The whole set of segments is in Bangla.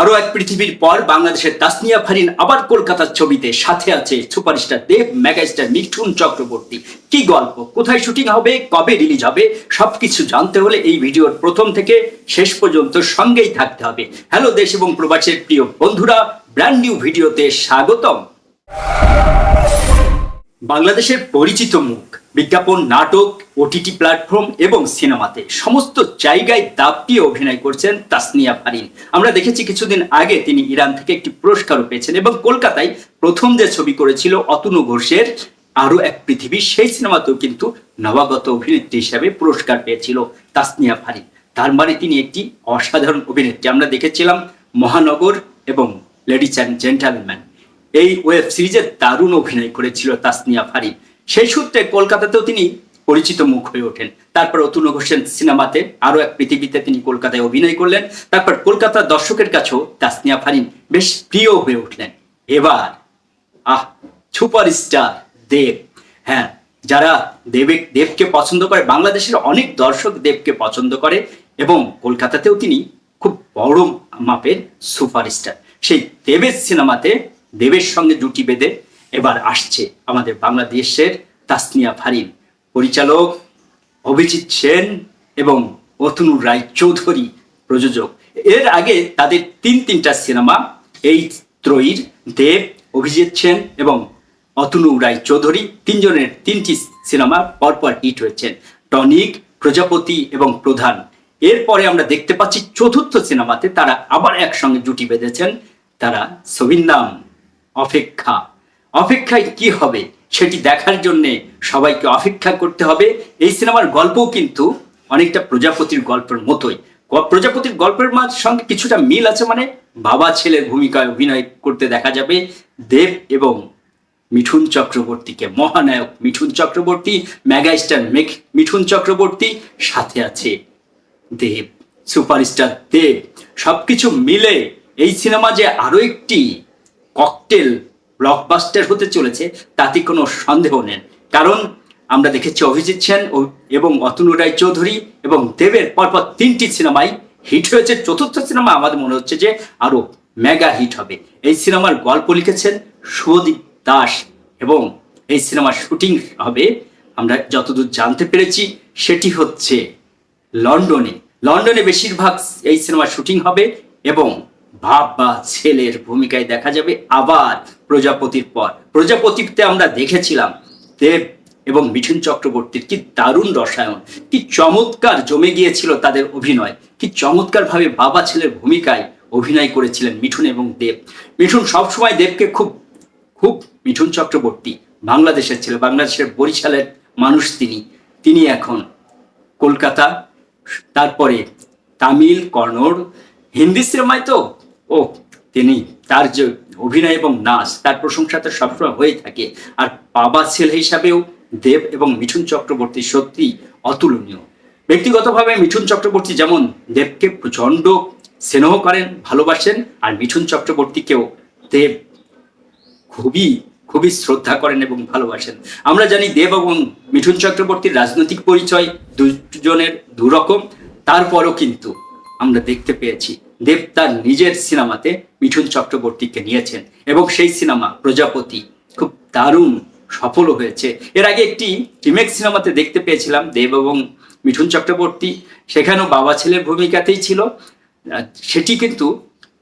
আরও এক পৃথিবীর পর বাংলাদেশের তাসনিয়া ফারিন আবার কলকাতার ছবিতে সাথে আছে সুপারস্টার দেব, মেগাস্টার মিঠুন চক্রবর্তী। কি গল্প? কোথায় শুটিং হবে? কবে রিলিজ হবে? সবকিছু জানতে হলে এই ভিডিওর প্রথম থেকে শেষ পর্যন্ত সঙ্গেই থাকতে হবে। হ্যালো দেশ এবং প্রবাসের প্রিয় বন্ধুরা ব্র্যান্ড নিউ ভিডিওতে স্বাগতম। বাংলাদেশের পরিচিত মুখ, বিজ্ঞাপন, নাটক ওটিটি প্ল্যাটফর্ম এবং সিনেমাতে সমস্ত জায়গায় দাপ দিয়ে অভিনয় করছেন তাসনিয়া ফারিন। আমরা দেখেছি কিছুদিন আগে তিনি ইরান থেকে একটি পুরস্কারও পেয়েছেন এবং কলকাতায় প্রথম যে ছবি করেছিল অতনু ঘোষের আরও এক পৃথিবী, সেই সিনেমাতেও কিন্তু নবাগত অভিনেত্রী হিসাবে পুরস্কার পেয়েছিল তাসনিয়া ফারিন। তার মানে তিনি একটি অসাধারণ অভিনেত্রী। আমরা দেখেছিলাম মহানগর এবং লেডিস অ্যান্ড জেন্টালম্যান। এই ওয়েব সিরিজে দারুণ অভিনয় করেছিল তাসনিয়া ফারিন সেই সূত্রে কলকাতাতেও তিনি পরিচিত মুখ হয়ে ওঠেন। তারপর অতুল ঘোষেন সিনেমাতে আরও এক পৃথিবীতে তিনি কলকাতায় অভিনয় করলেন। তারপর কলকাতার দর্শকের কাছেও তাসনিয়া ফারিন বেশ প্রিয় হয়ে উঠলেন। এবার, আহ, সুপারস্টার দেব। হ্যাঁ যারা দেবে, দেবকে পছন্দ করে, বাংলাদেশের অনেক দর্শক দেবকে পছন্দ করে এবং কলকাতাতেও তিনি খুব বড় মাপের সুপারস্টার। সেই দেবের সিনেমাতে দেবের সঙ্গে জুটি বেঁধে এবার আসছে আমাদের বাংলাদেশের তাসনিয়া ফারিন। পরিচালক অভিজিৎ সেন এবং অতনু রায় চৌধুরী প্রযোজক। এর আগে তাদের তিন তিনটা সিনেমা, এই ত্রয়ীর দেব, অভিজিৎ সেন এবং অতনু রায় চৌধুরী তিনজনের তিনটি সিনেমা পরপর হিট হয়েছেন। টনিক, প্রজাপতি এবং প্রধান। এরপরে আমরা দেখতে পাচ্ছি চতুর্থ সিনেমাতে তারা আবার একসঙ্গে জুটি বেঁধেছেন, তারা ছবির নাম। অপেক্ষা। অপেক্ষায় কি হবে সেটি দেখার জন্য সবাইকে অপেক্ষা করতে হবে। এই সিনেমার গল্পও কিন্তু অনেকটা প্রজাপতির গল্পের মতোই। প্রজাপতির গল্পের মাঝ সঙ্গে কিছুটা মিল আছে মানে বাবা ছেলের ভূমিকায় অভিনয় করতে দেখা যাবে। দেব এবং মিঠুন চক্রবর্তীকে মহানায়ক মিঠুন চক্রবর্তী, মেগাস্টার মেঘ মিঠুন চক্রবর্তী, সাথে আছে দেব, সুপারস্টার দেব। সবকিছু মিলে এই সিনেমা যে আরও একটি ককটেল ব্লকবাস্টার হতে চলেছে, তাতে কোনো সন্দেহ নেই। কারণ আমরা দেখেছি অভিজিৎ সেন এবং অতনু রায় চৌধুরী এবং দেবের পরপর তিনটি সিনেমাই হিট হয়েছে। চতুর্থ সিনেমা আমাদের মনে হচ্ছে যে আরও মেগা হিট হবে। এই সিনেমার গল্প লিখেছেন শুভদীপ দাস এবং এই সিনেমার শুটিং হবে, আমরা যতদূর জানতে পেরেছি, সেটি হচ্ছে লন্ডনে। লন্ডনে বেশিরভাগ এই সিনেমার শুটিং হবে এবং বাপ বা ছেলের ভূমিকায় দেখা যাবে আবার প্রজাপতির পর। প্রজাপতিতে আমরা দেখেছিলাম দেব এবং মিঠুন চক্রবর্তীর কি দারুণ রসায়ন, কি চমৎকার জমে গিয়েছিল তাদের অভিনয়, কি চমৎকার ভাবে বাবা ছেলের ভূমিকায় অভিনয় করেছিলেন মিঠুন এবং দেব। মিঠুন সবসময় দেবকে খুব খুব মিঠুন চক্রবর্তী, বাংলাদেশের ছেলে, বাংলাদেশের বরিশালের মানুষ তিনি। তিনি এখন কলকাতা, তারপরে তামিল কন্নড় হিন্দি সিনেমায় তো ও, তিনি তার যে অভিনয় এবং নাচ, তার প্রশংসা তো সবসময় হয়ে থাকে। আর বাবা ছেলে হিসাবেও দেব এবং মিঠুন চক্রবর্তী সত্যি অতুলনীয়। ব্যক্তিগতভাবে মিঠুন চক্রবর্তী যেমন দেবকে প্রচণ্ড স্নেহ করেন, ভালোবাসেন, আর মিঠুন চক্রবর্তীকেও দেব খুবই খুবই শ্রদ্ধা করেন এবং ভালোবাসেন। আমরা জানি দেব এবং মিঠুন চক্রবর্তীর রাজনৈতিক পরিচয় দুজনের দুরকম, তারপরও কিন্তু আমরা দেখতে পেয়েছি দেব তার নিজের সিনেমাতে মিঠুন চক্রবর্তীকে নিয়েছেন এবং সেই সিনেমা প্রজাপতি খুব দারুণ সফল হয়েছে। এর আগে একটি রিমেক সিনেমাতে দেখতে পেয়েছিলাম দেব এবং মিঠুন চক্রবর্তী। সেখানেও বাবা ছেলের ভূমিকাতেই ছিল। সেটি কিন্তু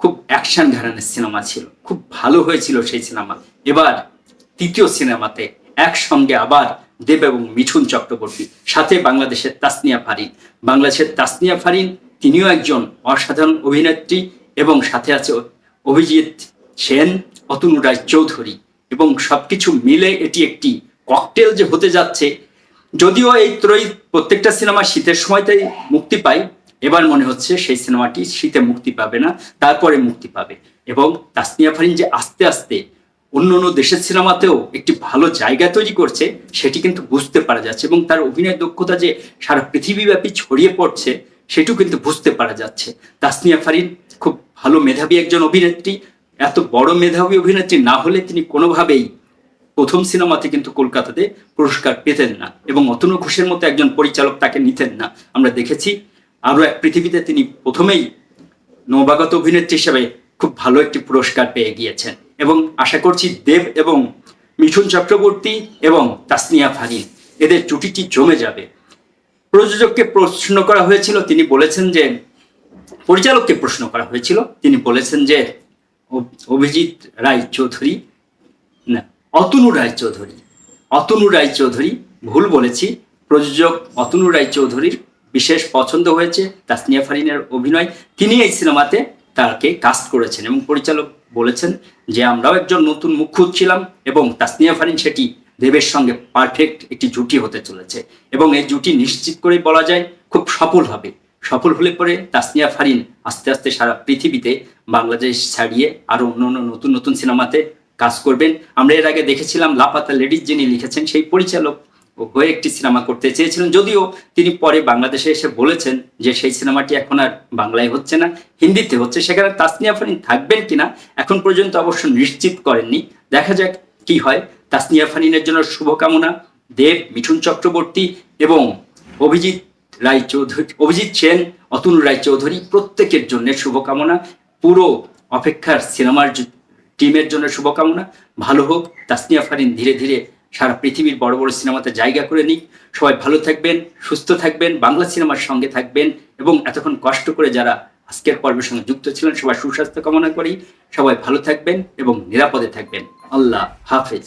খুব অ্যাকশন ঘরানের সিনেমা ছিল। খুব ভালো হয়েছিল সেই সিনেমা। এবার তৃতীয় সিনেমাতে একসঙ্গে আবার দেব এবং মিঠুন চক্রবর্তী, সাথে বাংলাদেশের তাসনিয়া ফারিন। বাংলাদেশের তাসনিয়া ফারিন তিনিও একজন অসাধারণ অভিনেত্রী এবং সাথে আছে অভিজিৎ সেন অতনু রায় চৌধুরী এবং সবকিছু মিলে এটি একটি ককটেল যে হতে যাচ্ছে। যদিও এই ত্রয়ী প্রত্যেকটা সিনেমা শীতের সময়তেই মুক্তি পায়, এবার মনে হচ্ছে সেই সিনেমাটি শীতে মুক্তি পাবে না, তারপরে মুক্তি পাবে। এবং তাসনিয়া ফারিন যে আস্তে আস্তে অন্য অন্য দেশের সিনেমাতেও একটি ভালো জায়গা তৈরি করছে, সেটি কিন্তু বুঝতে পারা যাচ্ছে এবং তার অভিনয় দক্ষতা যে সারা পৃথিবীব্যাপী ছড়িয়ে পড়ছে সেটিও কিন্তু বুঝতে পারা যাচ্ছে। তাসনিয়া ফারিন খুব ভালো মেধাবী একজন অভিনেত্রী। এত বড় মেধাবী অভিনেত্রী না হলে তিনি কোনোভাবেই প্রথম সিনেমাতে কিন্তু কলকাতাতে পুরস্কার পেতেন না এবং অতনু ঘোষের মতো একজন পরিচালক তাকে নিতেন না। আমরা দেখেছি আরও এক পৃথিবীতে তিনি প্রথমেই নবাগত অভিনেত্রী হিসেবে খুব ভালো একটি পুরস্কার পেয়ে গিয়েছেন এবং আশা করছি দেব এবং মিঠুন চক্রবর্তী এবং তাসনিয়া ফারিন এদের জুটিটি জমে যাবে। প্রযোজককে প্রশ্ন করা হয়েছিল, তিনি বলেছেন যে, পরিচালককে প্রশ্ন করা হয়েছিল, তিনি বলেছেন যে অভিজিৎ রায় চৌধুরী না, অতনু রায় চৌধুরী অতনু রায় চৌধুরী ভুল বলেছি, প্রযোজক অতনু রায় চৌধুরীর বিশেষ পছন্দ হয়েছে, তাসনিয়া ফারিনের অভিনয়, তিনি এই সিনেমাতে তাকে কাস্ট করেছেন এবং পরিচালক বলেছেন যে, আমরাও একজন নতুন মুখ খুঁজছিলাম এবং তাসনিয়া ফারিন সেটি দেবের সঙ্গে পারফেক্ট একটি জুটি হতে চলেছে। এবং এই জুটি নিশ্চিত করেই বলা যায় খুব সফল হবে। সফল হলে পরে তাসনিয়া ফারিন আস্তে আস্তে সারা পৃথিবীতে বাংলাদেশ ছাড়িয়ে আরও অন্য অন্য নতুন নতুন সিনেমাতে কাজ করবেন। আমরা এর আগে দেখেছিলাম লাপাতা লেডিজ যিনি লিখেছেন, সেই পরিচালক হয়ে একটি সিনেমা করতে চেয়েছিলেন। যদিও তিনি পরে বাংলাদেশে এসে বলেছেন যে সেই সিনেমাটি এখন আর বাংলায় হচ্ছে না, হিন্দিতে হচ্ছে। সেখানে তাসনিয়া ফারিন থাকবেন কিনা এখন পর্যন্ত অবশ্য নিশ্চিত করেননি। দেখা যাক কি হয়। তাসনিয়া ফানিনের জন্য শুভকামনা। দেব, মিঠুন চক্রবর্তী এবং অভিজিৎ রায় চৌধুরী অভিজিৎ সেন, অতুল রায় চৌধুরী প্রত্যেকের জন্য শুভকামনা। পুরো অপেক্ষার সিনেমার টিমের জন্য শুভকামনা। ভালো হোক, তাসনিয়া ফারিন ধীরে ধীরে সারা পৃথিবীর বড় বড় সিনেমাতে জায়গা করে নিক। সবাই ভালো থাকবেন, সুস্থ থাকবেন, বাংলা সিনেমার সঙ্গে থাকবেন এবং এতক্ষণ কষ্ট করে যারা আজকের পর্বের সঙ্গে যুক্ত ছিলেন সবাই সুস্বাস্থ্য কামনা করি। সবাই ভালো থাকবেন এবং নিরাপদে থাকবেন। আল্লাহ হাফেজ।